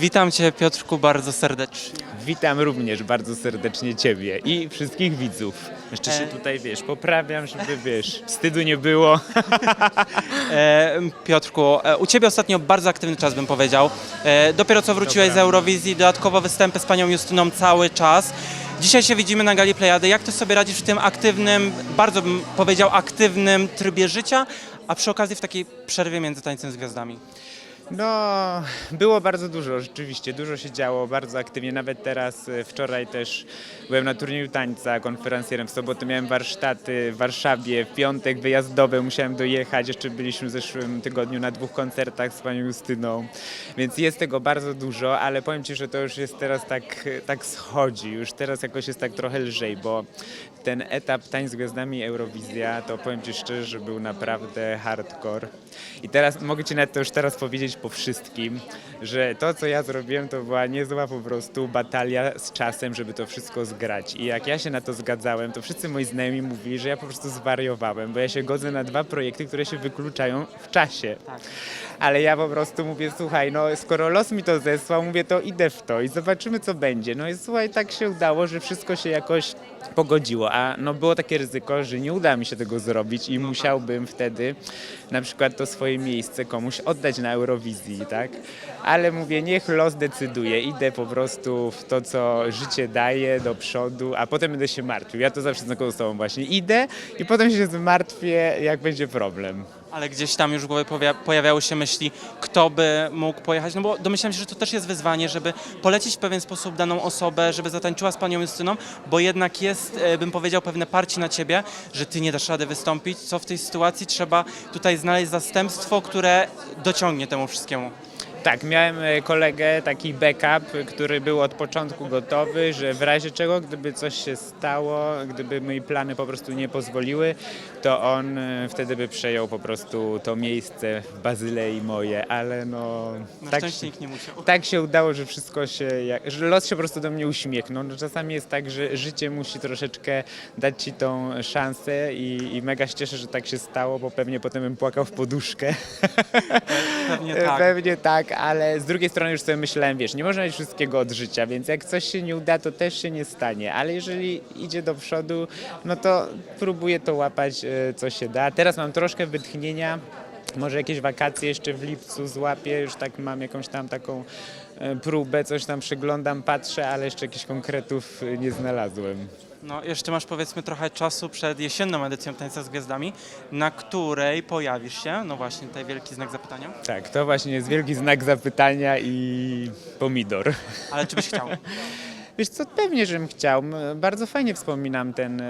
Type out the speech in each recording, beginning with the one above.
Witam Cię Piotrku bardzo serdecznie. Witam również bardzo serdecznie Ciebie i wszystkich widzów. Jeszcze się E. tutaj, wiesz, poprawiam, żeby, wiesz, wstydu nie było. E, Piotrku, e, u Ciebie ostatnio bardzo aktywny czas bym powiedział. E, dopiero co wróciłeś Dobra. z Eurowizji, dodatkowo występy z Panią Justyną cały czas. Dzisiaj się widzimy na Gali Plejady. Jak Ty sobie radzisz w tym aktywnym, bardzo bym powiedział aktywnym trybie życia, a przy okazji w takiej przerwie między Tańcem z Gwiazdami? No, było bardzo dużo, rzeczywiście, dużo się działo, bardzo aktywnie. Nawet teraz, e, wczoraj też byłem na turnieju tańca konferencjerem, w sobotę miałem warsztaty w Warszawie, w piątek wyjazdowe musiałem dojechać, jeszcze byliśmy w zeszłym tygodniu na dwóch koncertach z panią Justyną, więc jest tego bardzo dużo, ale powiem Ci, że to już jest teraz tak, tak schodzi, już teraz jakoś jest tak trochę lżej, bo ten etap Tań z Gwiazdami Eurowizja, to powiem Ci szczerze, że był naprawdę hardcore. I teraz mogę Ci nawet to już teraz powiedzieć po wszystkim, że to, co ja zrobiłem, to była niezła po prostu batalia z czasem, żeby to wszystko zgrać. I jak ja się na to zgadzałem, to wszyscy moi znajomi mówili, że ja po prostu zwariowałem, bo ja się godzę na dwa projekty, które się wykluczają w czasie. Ale ja po prostu mówię, słuchaj, no skoro los mi to zesłał, mówię, to idę w to i zobaczymy, co będzie. No i słuchaj, tak się udało, że wszystko się jakoś pogodziło, a no było takie ryzyko, że nie uda mi się tego zrobić i musiałbym wtedy na przykład to swoje miejsce komuś oddać na Eurowizji, tak? Ale mówię, niech los decyduje, idę po prostu w to, co życie daje do przodu, a potem będę się martwił. Ja to zawsze z taką osobą właśnie idę i potem się zmartwię, jak będzie problem. Ale gdzieś tam już w głowie pojawiały się myśli, kto by mógł pojechać, no bo domyślam się, że to też jest wyzwanie, żeby polecić w pewien sposób daną osobę, żeby zatańczyła z panią Justyną, bo jednak jest, e, bym powiedział, pewne parcie na ciebie, że ty nie dasz rady wystąpić, co w tej sytuacji trzeba tutaj znaleźć zastępstwo, które dociągnie temu wszystkiemu. Tak, miałem e, kolegę, taki backup, który był od początku gotowy, że w razie czego, gdyby coś się stało, gdyby moi plany po prostu nie pozwoliły, to on e, wtedy by przejął po prostu to miejsce w Bazylei moje, ale no... Na tak, szczęście nikt nie musiał. tak się udało, że wszystko się, że los się po prostu do mnie uśmiechnął. No, czasami jest tak, że życie musi troszeczkę dać ci tą szansę i, i mega się cieszę, że tak się stało, bo pewnie potem bym płakał w poduszkę. Pewnie tak. Pewnie tak, ale z drugiej strony już sobie myślałem, wiesz, nie można mieć wszystkiego od życia, więc jak coś się nie uda, to też się nie stanie, ale jeżeli idzie do przodu, no to próbuję to łapać, e, co się da. Teraz mam troszkę wytchnienia, może jakieś wakacje jeszcze w lipcu złapię, już tak mam jakąś tam taką e, próbę, coś tam przeglądam, patrzę, ale jeszcze jakichś konkretów e, nie znalazłem. No, jeszcze masz powiedzmy trochę czasu przed jesienną edycją Tańca z Gwiazdami, na której pojawisz się, no właśnie tutaj wielki znak zapytania, Tak, to właśnie jest wielki znak zapytania i pomidor. ale czy byś chciał? Wiesz co, pewnie, żebym chciał. Bardzo fajnie wspominam ten,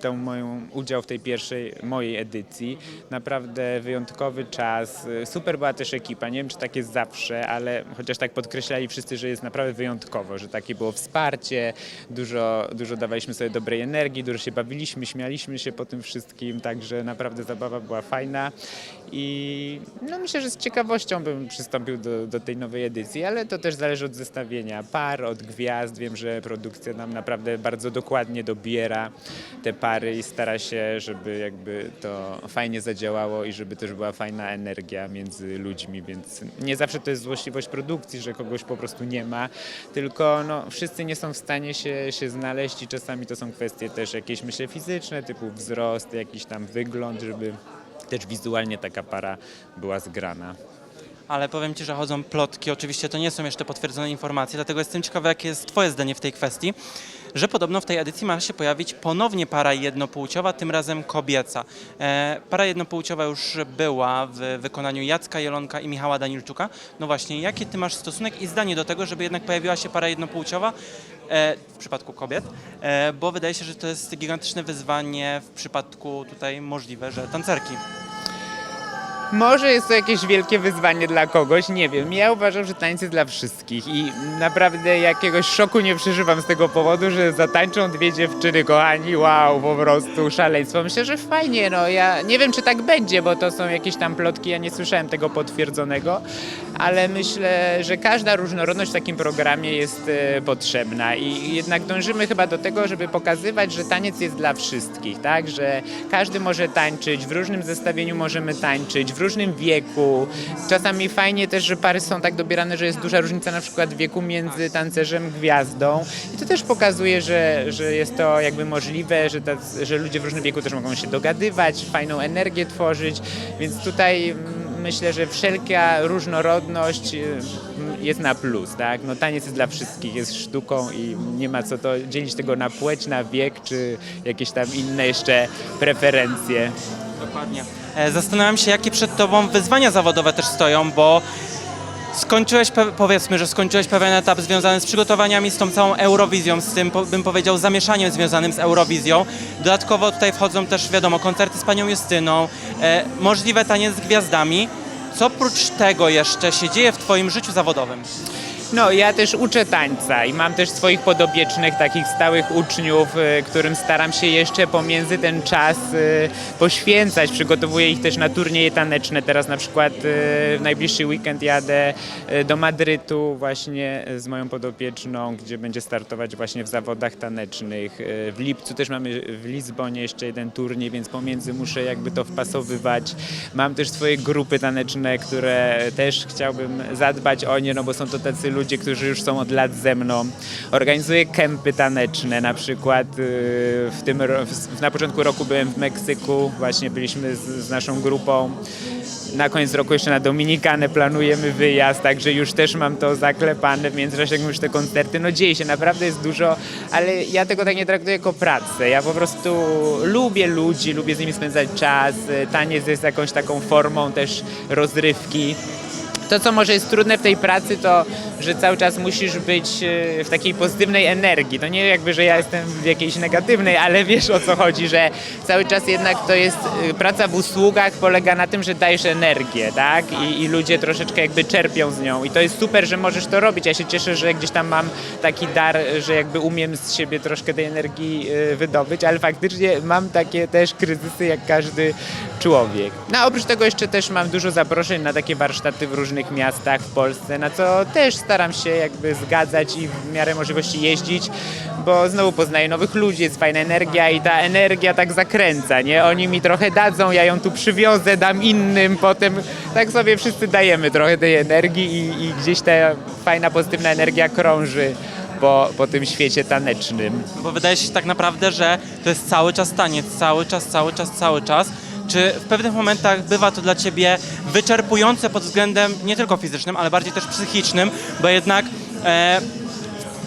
tą moją udział w tej pierwszej mojej edycji. Naprawdę wyjątkowy czas. Super była też ekipa. Nie wiem, czy tak jest zawsze, ale chociaż tak podkreślali wszyscy, że jest naprawdę wyjątkowo, że takie było wsparcie, dużo, dużo dawaliśmy sobie dobrej energii, dużo się bawiliśmy, śmialiśmy się po tym wszystkim, także naprawdę zabawa była fajna i no myślę, że z ciekawością bym przystąpił do, do tej nowej edycji, ale to też zależy od zestawienia par, od gwiazd. Wiem, że produkcja nam naprawdę bardzo dokładnie dobiera te pary i stara się, żeby jakby to fajnie zadziałało i żeby też była fajna energia między ludźmi, więc nie zawsze to jest złośliwość produkcji, że kogoś po prostu nie ma, tylko no, wszyscy nie są w stanie się, się znaleźć i czasami to są kwestie też jakieś myślę fizyczne, typu wzrost, jakiś tam wygląd, żeby też wizualnie taka para była zgrana. Ale powiem Ci, że chodzą plotki, oczywiście to nie są jeszcze potwierdzone informacje, dlatego jestem ciekawy, jakie jest Twoje zdanie w tej kwestii, że podobno w tej edycji ma się pojawić ponownie para jednopłciowa, tym razem kobieca. E, para jednopłciowa już była w wykonaniu Jacka Jelonka i Michała Danilczuka. No właśnie, jaki Ty masz stosunek i zdanie do tego, żeby jednak pojawiła się para jednopłciowa e, w przypadku kobiet, e, bo wydaje się, że to jest gigantyczne wyzwanie w przypadku tutaj możliwe, że tancerki. Może jest to jakieś wielkie wyzwanie dla kogoś, nie wiem. Ja uważam, że tańc jest dla wszystkich i naprawdę jakiegoś szoku nie przeżywam z tego powodu, że zatańczą dwie dziewczyny, kochani, wow, po prostu szaleństwo. Myślę, że fajnie, no ja nie wiem, czy tak będzie, bo to są jakieś tam plotki, ja nie słyszałem tego potwierdzonego, ale myślę, że każda różnorodność w takim programie jest e, potrzebna i jednak dążymy chyba do tego, żeby pokazywać, że taniec jest dla wszystkich, tak? Że każdy może tańczyć, w różnym zestawieniu możemy tańczyć, w różnym wieku. Czasami fajnie też, że pary są tak dobierane, że jest duża różnica na przykład wieku między tancerzem gwiazdą i to też pokazuje, że, że jest to jakby możliwe, że, tac- że ludzie w różnym wieku też mogą się dogadywać, fajną energię tworzyć, więc tutaj mm, myślę, że wszelka różnorodność y, jest na plus, tak? No taniec jest dla wszystkich, jest sztuką i nie ma co to dzielić tego na płeć, na wiek, czy jakieś tam inne jeszcze preferencje. Dokładnie. E, Zastanawiam się, jakie przed Tobą wyzwania zawodowe też stoją, bo skończyłeś, powiedzmy, że skończyłeś pewien etap związany z przygotowaniami, z tą całą Eurowizją, z tym, bym powiedział, zamieszaniem związanym z Eurowizją. Dodatkowo tutaj wchodzą też, wiadomo, koncerty z Panią Justyną, e, możliwe taniec z gwiazdami. Co oprócz tego jeszcze się dzieje w Twoim życiu zawodowym? No, ja też uczę tańca i mam też swoich podobiecznych, takich stałych uczniów, y, którym staram się jeszcze pomiędzy ten czas y, poświęcać. Przygotowuję ich też na turnieje taneczne. Teraz na przykład y, w najbliższy weekend jadę do Madrytu właśnie z moją podopieczną, gdzie będzie startować właśnie w zawodach tanecznych. W lipcu też mamy w Lizbonie jeszcze jeden turniej, więc pomiędzy muszę jakby to wpasowywać. Mam też swoje grupy taneczne, które też chciałbym zadbać o nie, no bo są to tacy ludzie, którzy już są od lat ze mną. Organizuję kempy taneczne, na przykład y, w tym, na początku roku byłem w Meksyku, właśnie byliśmy z, z naszą grupą. Na koniec roku jeszcze na Dominikanę planujemy wyjazd, także już też mam to zaklepane. W międzyczasie już te koncerty, no dzieje się, naprawdę jest dużo, ale ja tego tak nie traktuję jako pracę. Ja po prostu lubię ludzi, lubię z nimi spędzać czas. Taniec jest jakąś taką formą też rozrywki. To, co może jest trudne w tej pracy, to, że cały czas musisz być e, w takiej pozytywnej energii. To nie jakby, że ja jestem w jakiejś negatywnej, ale wiesz o co chodzi, że cały czas jednak to jest e, praca w usługach polega na tym, że dajesz energię, tak? I, I ludzie troszeczkę jakby czerpią z nią. I to jest super, że możesz to robić. Ja się cieszę, że gdzieś tam mam taki dar, że jakby umiem z siebie troszkę tej energii e, wydobyć, ale faktycznie mam takie też kryzysy jak każdy człowiek. No oprócz tego jeszcze też mam dużo zaproszeń na takie warsztaty w różnych miastach w Polsce, na co też staram się jakby zgadzać i w miarę możliwości jeździć, bo znowu poznaję nowych ludzi, jest fajna energia i ta energia tak zakręca, nie? Oni mi trochę dadzą, ja ją tu przywiozę, dam innym, potem tak sobie wszyscy dajemy trochę tej energii i, i gdzieś ta fajna, pozytywna energia krąży po, po tym świecie tanecznym. Bo wydaje się tak naprawdę, że to jest cały czas taniec, cały czas, cały czas, cały czas. Czy w pewnych momentach bywa to dla Ciebie wyczerpujące pod względem nie tylko fizycznym, ale bardziej też psychicznym, bo jednak e,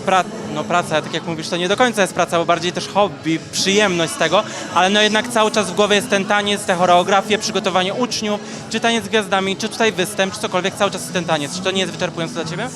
pra, no praca, tak jak mówisz, to nie do końca jest praca, bo bardziej też hobby, przyjemność z tego, ale no jednak cały czas w głowie jest ten taniec, te choreografie, przygotowanie uczniów, czy taniec z gwiazdami, czy tutaj występ, czy cokolwiek, cały czas jest ten taniec. Czy to nie jest wyczerpujące dla Ciebie?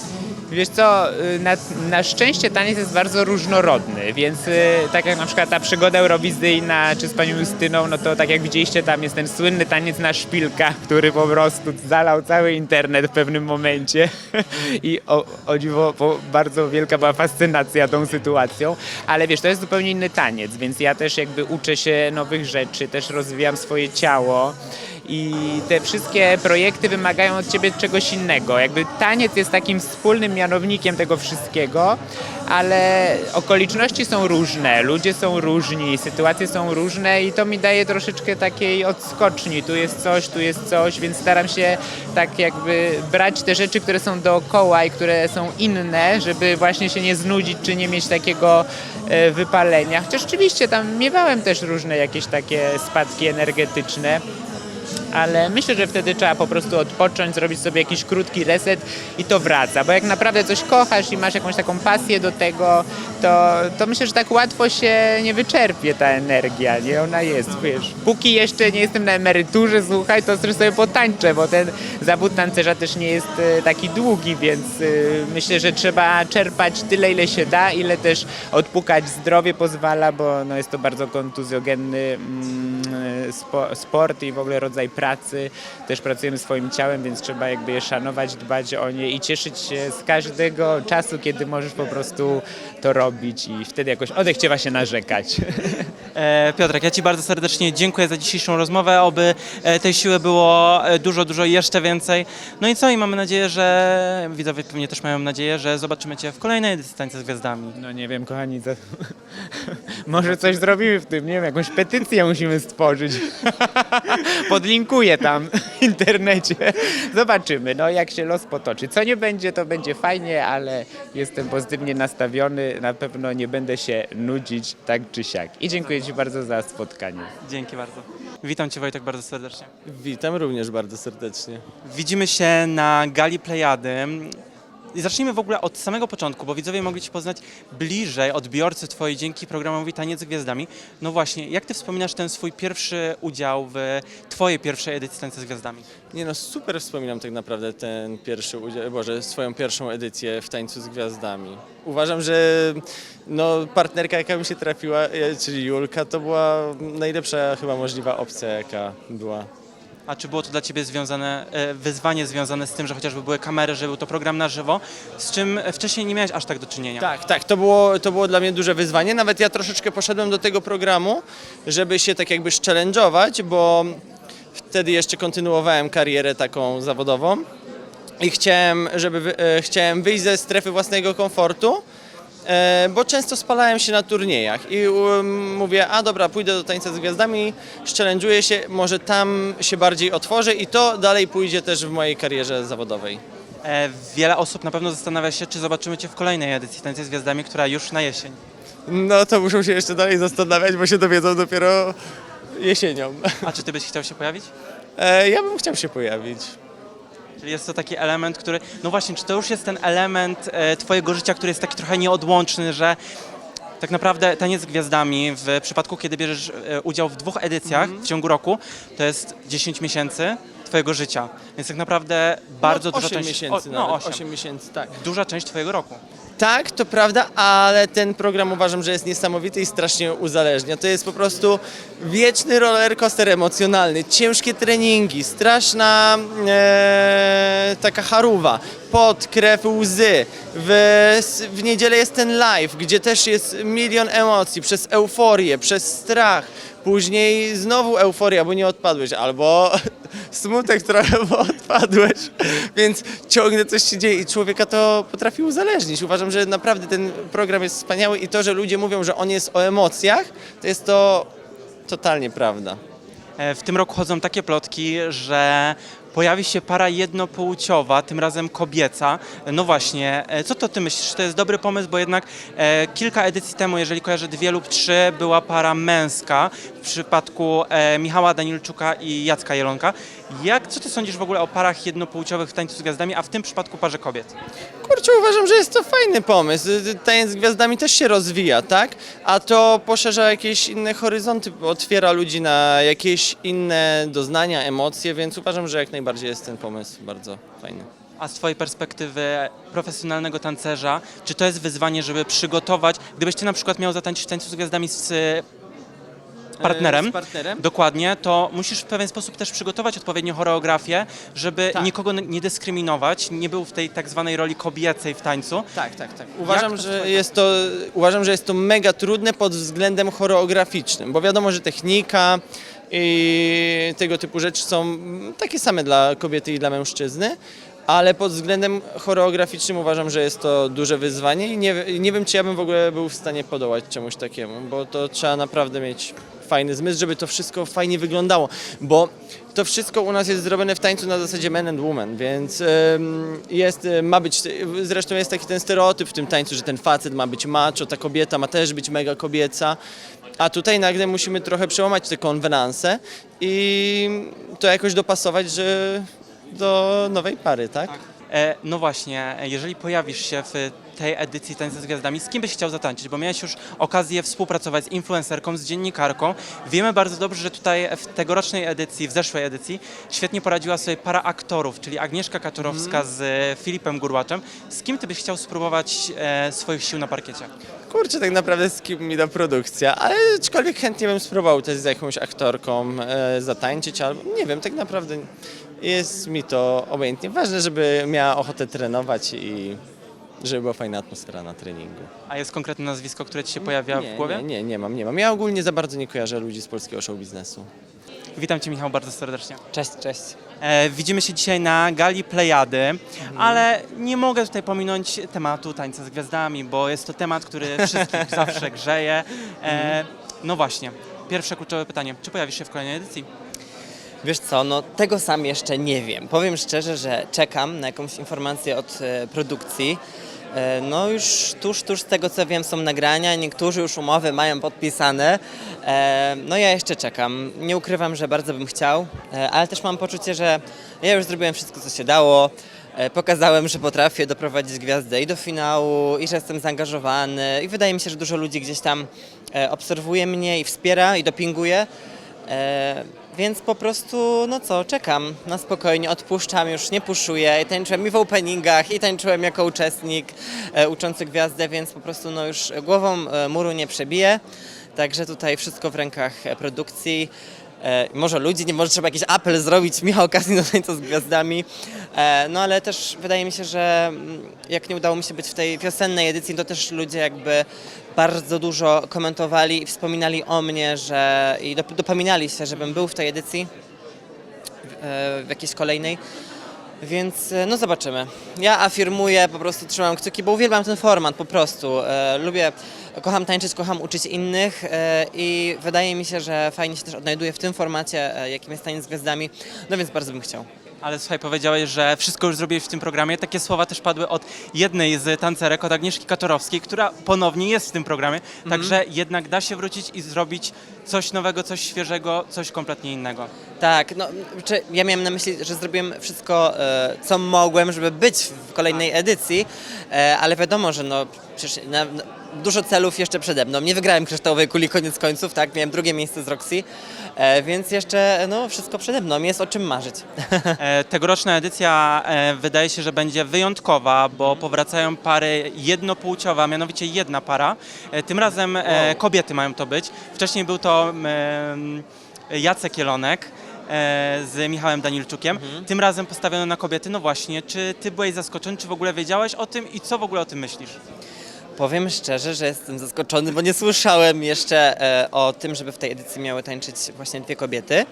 Wiesz co, y, na, na szczęście taniec jest bardzo różnorodny, więc y, tak jak na przykład ta przygoda eurowizyjna czy z panią Justyną, no to tak jak widzieliście tam jest ten słynny taniec na szpilkach, który po prostu zalał cały internet w pewnym momencie. I o, o dziwo bardzo wielka była fascynacja tą sytuacją, ale wiesz, to jest zupełnie inny taniec, więc ja też jakby uczę się nowych rzeczy, też rozwijam swoje ciało i te wszystkie projekty wymagają od ciebie czegoś innego. Jakby taniec jest takim wspólnym mianownikiem tego wszystkiego, ale okoliczności są różne, ludzie są różni, sytuacje są różne i to mi daje troszeczkę takiej odskoczni. Tu jest coś, tu jest coś, więc staram się tak jakby brać te rzeczy, które są dookoła i które są inne, żeby właśnie się nie znudzić czy nie mieć takiego e, wypalenia. Chociaż oczywiście tam miewałem też różne jakieś takie spadki energetyczne ale myślę, że wtedy trzeba po prostu odpocząć, zrobić sobie jakiś krótki reset i to wraca, bo jak naprawdę coś kochasz i masz jakąś taką pasję do tego, to, to myślę, że tak łatwo się nie wyczerpie ta energia, nie? Ona jest, wiesz. Póki jeszcze nie jestem na emeryturze, słuchaj, to sobie potańczę, bo ten zawód tancerza też nie jest e, taki długi, więc e, myślę, że trzeba czerpać tyle, ile się da, ile też odpukać zdrowie pozwala, bo no, jest to bardzo kontuzjogenny mm, spo, sport i w ogóle rodzaj pracy pracy, też pracujemy swoim ciałem, więc trzeba jakby je szanować, dbać o nie i cieszyć się z każdego czasu, kiedy możesz po prostu to robić i wtedy jakoś odechciewa się narzekać. E, Piotrek, ja Ci bardzo serdecznie dziękuję za dzisiejszą rozmowę, oby e, tej siły było e, dużo, dużo jeszcze więcej. No i co, i mamy nadzieję, że widzowie pewnie też mają nadzieję, że zobaczymy Cię w kolejnej Tańca z Gwiazdami. No nie wiem, kochani, za... może coś zrobimy w tym, nie wiem, jakąś petycję musimy stworzyć. Podlinkuję tam w internecie. Zobaczymy, no jak się los potoczy. Co nie będzie, to będzie fajnie, ale jestem pozytywnie nastawiony. Na pewno nie będę się nudzić tak czy siak. I dziękuję Ci bardzo za spotkanie. Dzięki bardzo. Witam Cię Wojtek bardzo serdecznie. Witam również bardzo serdecznie. Widzimy się na gali Plejady. Zacznijmy w ogóle od samego początku, bo widzowie mogli Cię poznać bliżej, odbiorcy Twojej dzięki programowi Taniec z Gwiazdami. No właśnie, jak Ty wspominasz ten swój pierwszy udział w Twojej pierwszej edycji Tańca z Gwiazdami? Nie no, super wspominam tak naprawdę ten pierwszy udział, Boże, swoją pierwszą edycję w Tańcu z Gwiazdami. Uważam, że no, partnerka jaka mi się trafiła, e, czyli Julka, to była najlepsza chyba możliwa opcja jaka była. A czy było to dla Ciebie związane, e, wyzwanie związane z tym, że chociażby były kamery, że był to program na żywo, z czym wcześniej nie miałeś aż tak do czynienia? Tak, tak, to było, to było dla mnie duże wyzwanie. Nawet ja troszeczkę poszedłem do tego programu, żeby się tak jakby challenge'ować, bo wtedy jeszcze kontynuowałem karierę taką zawodową i chciałem, żeby e, chciałem wyjść ze strefy własnego komfortu, bo często spalałem się na turniejach i um, mówię, a dobra, pójdę do tańca z gwiazdami, challenge'uję się, może tam się bardziej otworzę i to dalej pójdzie też w mojej karierze zawodowej. E, wiele osób na pewno zastanawia się, czy zobaczymy Cię w kolejnej edycji Tańca z Gwiazdami, która już na jesień. No to muszą się jeszcze dalej zastanawiać, bo się dowiedzą dopiero jesienią. A czy Ty byś chciał się pojawić? E, ja bym chciał się pojawić. Czyli jest to taki element, który. No właśnie, czy to już jest ten element e, Twojego życia, który jest taki trochę nieodłączny, że tak naprawdę taniec z gwiazdami, w przypadku kiedy bierzesz e, udział w dwóch edycjach w ciągu roku, to jest 10 miesięcy Twojego życia. Więc tak naprawdę bardzo no, duża 8 część. miesięcy o, nawet, no, 8. 8 miesięcy, tak. Duża część Twojego roku. Tak, to prawda, ale ten program uważam, że jest niesamowity i strasznie uzależnia. To jest po prostu wieczny rollercoaster emocjonalny, ciężkie treningi, straszna e, taka haruwa, pot, krew, łzy. W, w niedzielę jest ten live, gdzie też jest milion emocji, przez euforię, przez strach, później znowu euforia, bo nie odpadłeś, albo smutek trochę, bo odpadłeś, więc ciągle coś się dzieje i człowieka to potrafi uzależnić. Uważam, że naprawdę ten program jest wspaniały i to, że ludzie mówią, że on jest o emocjach, to jest to totalnie prawda. E, W tym roku chodzą takie plotki, że pojawi się para jednopłciowa, tym razem kobieca. No właśnie, e, co to ty myślisz? Czy to jest dobry pomysł? Bo jednak e, kilka edycji temu, jeżeli kojarzę dwie lub trzy, była para męska w przypadku e, Michała Danilczuka i Jacka Jelonka. Jak, co ty sądzisz w ogóle o parach jednopłciowych w tańcu z gwiazdami, a w tym przypadku parze kobiet? Kurczę, uważam, że jest to fajny pomysł. Tańc z gwiazdami też się rozwija, tak? A to poszerza jakieś inne horyzonty, otwiera ludzi na jakieś inne doznania, emocje, więc uważam, że jak najbardziej jest ten pomysł bardzo fajny. A z Twojej perspektywy profesjonalnego tancerza, czy to jest wyzwanie, żeby przygotować, gdybyś Ty na przykład miał zatańczyć w tańcu z gwiazdami z e, partnerem, E, z partnerem? Dokładnie, to musisz w pewien sposób też przygotować odpowiednią choreografię, żeby Tak. nikogo nie dyskryminować, nie był w tej tak zwanej roli kobiecej w tańcu. Tak, tak, tak. Uważam, Jak to że twoje- jest to, uważam, że jest to mega trudne pod względem choreograficznym, bo wiadomo, że technika i tego typu rzeczy są takie same dla kobiety i dla mężczyzny, ale pod względem choreograficznym uważam, że jest to duże wyzwanie i nie, nie wiem, czy ja bym w ogóle był w stanie podołać czemuś takiemu, bo to trzeba naprawdę mieć fajny zmysł, żeby to wszystko fajnie wyglądało, bo to wszystko u nas jest zrobione w tańcu na zasadzie men and woman, więc jest, ma być, zresztą jest taki ten stereotyp w tym tańcu, że ten facet ma być macho, ta kobieta ma też być mega kobieca, a tutaj nagle musimy trochę przełamać te konwenanse i to jakoś dopasować, że do nowej pary, tak? E, no właśnie, jeżeli pojawisz się w tej edycji Tańca z Gwiazdami, z kim byś chciał zatańczyć? Bo miałeś już okazję współpracować z influencerką, z dziennikarką. Wiemy bardzo dobrze, że tutaj w tegorocznej edycji, w zeszłej edycji, świetnie poradziła sobie para aktorów, czyli Agnieszka Kaczorowska z e, Filipem Gurłaczem. Z kim ty byś chciał spróbować e, swoich sił na parkiecie? Kurczę, tak naprawdę z kim mi da produkcja, ale aczkolwiek chętnie bym spróbował też z jakąś aktorką e, zatańczyć, albo nie wiem, tak naprawdę jest mi to obojętnie. Ważne, żeby miała ochotę trenować i żeby była fajna atmosfera na treningu. A jest konkretne nazwisko, które ci się pojawia nie, w głowie? Nie, nie, nie mam, nie mam. Ja ogólnie za bardzo nie kojarzę ludzi z polskiego show biznesu. Witam cię Michał bardzo serdecznie. Cześć, cześć. E, widzimy się dzisiaj na gali Plejady, ale nie mogę tutaj pominąć tematu Tańca z Gwiazdami, bo jest to temat, który wszystkich zawsze grzeje. E, no właśnie, pierwsze kluczowe pytanie. Czy pojawisz się w kolejnej edycji? Wiesz co, no tego sam jeszcze nie wiem. Powiem szczerze, że czekam na jakąś informację od e, produkcji. E, no już tuż, tuż z tego co wiem są nagrania, niektórzy już umowy mają podpisane. E, no ja jeszcze czekam. Nie ukrywam, że bardzo bym chciał, ale też mam poczucie, że ja już zrobiłem wszystko co się dało. Pokazałem, że potrafię doprowadzić gwiazdę i do finału, i że jestem zaangażowany. I wydaje mi się, że dużo ludzi gdzieś tam obserwuje mnie i wspiera i dopinguje. Więc po prostu, no co, czekam na spokojnie, odpuszczam, już nie puszuję. I tańczyłem i w openingach, i tańczyłem jako uczestnik e, uczący gwiazdę, więc po prostu no już głową e, muru nie przebiję. Także tutaj wszystko w rękach e, produkcji. E, może ludzi, nie może trzeba jakiś apel zrobić, Michał okazji do tańca z gwiazdami. E, no ale też wydaje mi się, że mm, jak nie udało mi się być w tej wiosennej edycji, to też ludzie jakby bardzo dużo komentowali i wspominali o mnie, że i dop- dopominali się, żebym był w tej edycji, w, w jakiejś kolejnej. Więc e, no zobaczymy. Ja afirmuję, po prostu trzymam kciuki, bo uwielbiam ten format po prostu. E, lubię, kocham tańczyć, kocham uczyć innych e, i wydaje mi się, że fajnie się też odnajduję w tym formacie, e, jakim jest taniec z gwiazdami, no więc bardzo bym chciał. Ale słuchaj, powiedziałeś, że wszystko już zrobiłeś w tym programie. Takie słowa też padły od jednej z tancerek, od Agnieszki Kaczorowskiej, która ponownie jest w tym programie. Także jednak da się wrócić i zrobić coś nowego, coś świeżego, coś kompletnie innego. Tak, no, czy ja miałem na myśli, że zrobiłem wszystko, e, co mogłem, żeby być w kolejnej edycji, e, ale wiadomo, że no, przecież na, na, dużo celów jeszcze przede mną. Nie wygrałem kryształowej kuli koniec końców, tak, miałem drugie miejsce z Roxy, e, więc jeszcze no, wszystko przede mną, jest o czym marzyć. E, tegoroczna edycja e, wydaje się, że będzie wyjątkowa, bo powracają pary jednopłciowe, a mianowicie jedna para. E, tym razem e, kobiety mają to być. Wcześniej był to Jacek Jelonek e, z Michałem Danilczukiem. Tym razem postawiono na kobiety. No właśnie, czy ty byłeś zaskoczony, czy w ogóle wiedziałeś o tym i co w ogóle o tym myślisz? Powiem szczerze, że jestem zaskoczony, bo nie słyszałem jeszcze e, o tym, żeby w tej edycji miały tańczyć właśnie dwie kobiety.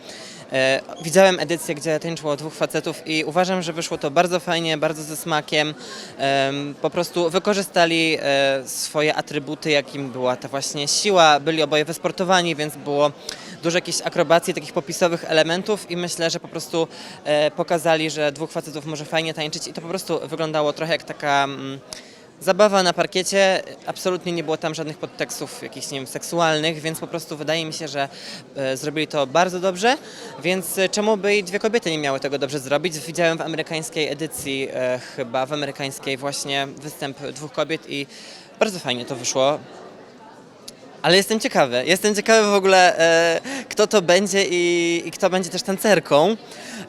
E, widziałem edycję, gdzie tańczyło dwóch facetów i uważam, że wyszło to bardzo fajnie, bardzo ze smakiem. Em, po prostu wykorzystali e, swoje atrybuty, jakim była ta właśnie siła. Byli oboje wysportowani, więc było dużo jakichś akrobacji, takich popisowych elementów i myślę, że po prostu pokazali, że dwóch facetów może fajnie tańczyć i to po prostu wyglądało trochę jak taka... Mm, Zabawa na parkiecie, absolutnie nie było tam żadnych podtekstów jakichś, nie wiem, seksualnych, więc po prostu wydaje mi się, że e, zrobili to bardzo dobrze, więc e, czemu by i dwie kobiety nie miały tego dobrze zrobić? Widziałem w amerykańskiej edycji, e, chyba w amerykańskiej właśnie występ dwóch kobiet i bardzo fajnie to wyszło. Ale jestem ciekawy, jestem ciekawy w ogóle, e, kto to będzie i, i kto będzie też tancerką.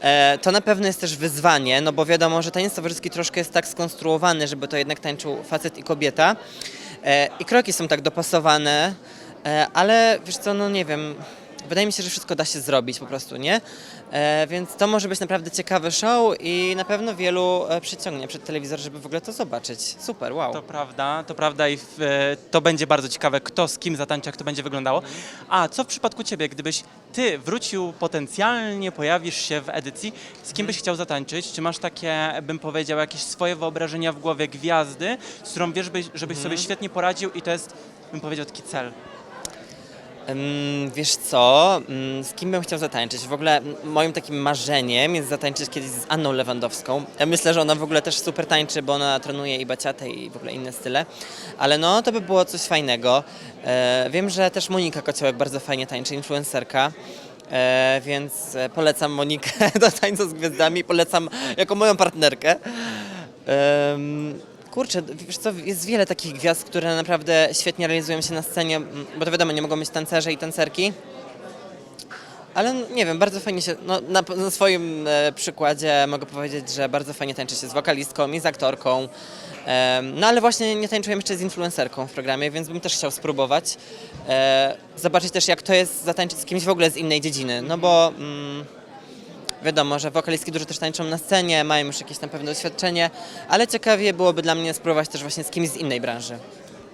E, to na pewno jest też wyzwanie, no bo wiadomo, że taniec towarzyski troszkę jest tak skonstruowany, żeby to jednak tańczył facet i kobieta. E, I kroki są tak dopasowane, e, ale wiesz co, no nie wiem, wydaje mi się, że wszystko da się zrobić po prostu, nie? E, więc to może być naprawdę ciekawy show i na pewno wielu e, przyciągnie przed telewizor, żeby w ogóle to zobaczyć. Super, wow. To prawda, to prawda i w, e, to będzie bardzo ciekawe, kto z kim zatańczy, jak to będzie wyglądało. A co w przypadku ciebie, gdybyś ty wrócił potencjalnie, pojawisz się w edycji, z kim byś chciał zatańczyć? Czy masz takie, bym powiedział, jakieś swoje wyobrażenia w głowie gwiazdy, z którą wiesz, byś- żebyś sobie świetnie poradził i to jest, bym powiedział, taki cel? Wiesz co, z kim bym chciał zatańczyć? W ogóle moim takim marzeniem jest zatańczyć kiedyś z Anną Lewandowską. Ja myślę, że ona w ogóle też super tańczy, bo ona trenuje i baciatę i w ogóle inne style. Ale no, to by było coś fajnego. E, wiem, że też Monika Kociołek bardzo fajnie tańczy, influencerka. E, więc e, polecam Monikę do tańca z gwiazdami, polecam jako moją partnerkę. Kurczę, wiesz co, jest wiele takich gwiazd, które naprawdę świetnie realizują się na scenie, bo to wiadomo, nie mogą być tancerze i tancerki. Ale nie wiem, bardzo fajnie się, no, na, na swoim e, przykładzie mogę powiedzieć, że bardzo fajnie tańczy się z wokalistką i z aktorką. Em, no ale właśnie nie tańczyłem jeszcze z influencerką w programie, więc bym też chciał spróbować. E, zobaczyć też jak to jest zatańczyć z kimś w ogóle z innej dziedziny, no bo... Mm, Wiadomo, że wokalistki dużo też tańczą na scenie, mają już jakieś tam pewne doświadczenie, ale ciekawie byłoby dla mnie spróbować też właśnie z kimś z innej branży.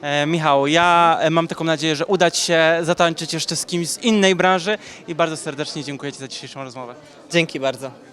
E, Michał, ja e, mam taką nadzieję, że uda Ci się zatańczyć jeszcze z kimś z innej branży i bardzo serdecznie dziękuję Ci za dzisiejszą rozmowę. Dzięki bardzo.